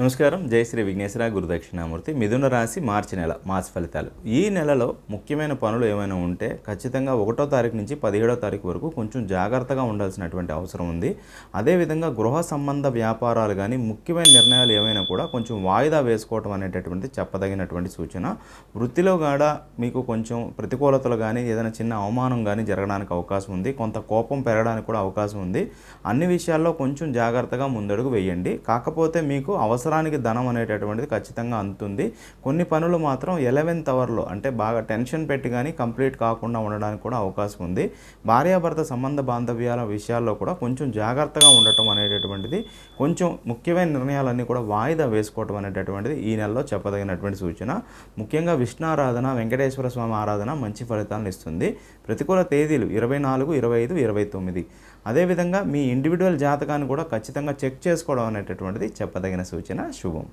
నమస్కారం. జై శ్రీ విఘ్నేశ్వర గురుదక్షిణామూర్తి. మిథున రాశి మార్చి నెల మాస ఫలితాలు. ఈ నెలలో ముఖ్యమైన పనులు ఏమైనా ఉంటే ఖచ్చితంగా ఒకటో తారీఖు నుంచి పదిహేడో తారీఖు వరకు కొంచెం జాగ్రత్తగా ఉండాల్సినటువంటి అవసరం ఉంది. అదేవిధంగా గృహ సంబంధ వ్యాపారాలు కానీ ముఖ్యమైన నిర్ణయాలు ఏమైనా కూడా కొంచెం వాయిదా వేసుకోవటం అనేటటువంటి చెప్పదగినటువంటి సూచన. వృత్తిలో కూడా మీకు కొంచెం ప్రతికూలతలు కానీ ఏదైనా చిన్న అవమానం కానీ జరగడానికి అవకాశం ఉంది. కొంత కోపం పెరగడానికి కూడా అవకాశం ఉంది. అన్ని విషయాల్లో కొంచెం జాగ్రత్తగా ముందడుగు వేయండి. కాకపోతే మీకు అవసరం అవసరానికి ధనం అనేటటువంటిది ఖచ్చితంగా అందుతుంది. కొన్ని పనులు మాత్రం ఎలెవెన్త్ అవర్లో అంటే బాగా టెన్షన్ పెట్టి కానీ కంప్లీట్ కాకుండా ఉండడానికి కూడా అవకాశం ఉంది. భార్యాభర్త సంబంధ బాంధవ్యాల విషయాల్లో కూడా కొంచెం జాగ్రత్తగా ఉండటం అనేటటువంటిది కొంచెం ముఖ్యమైన నిర్ణయాలన్నీ కూడా వాయిదా వేసుకోవటం అనేటటువంటిది ఈ నెలలో చెప్పదగినటువంటి సూచన. ముఖ్యంగా విష్ణు ఆరాధన వెంకటేశ్వర స్వామి ఆరాధన మంచి ఫలితాలను ఇస్తుంది. ప్రతికూల తేదీలు ఇరవై నాలుగు ఇరవై ఐదు ఇరవై తొమ్మిది. అదేవిధంగా మీ ఇండివిజువల్ జాతకాన్ని కూడా ఖచ్చితంగా చెక్ చేసుకోవడం అనేటటువంటిది చెప్పదగిన సూచన. না শুভম?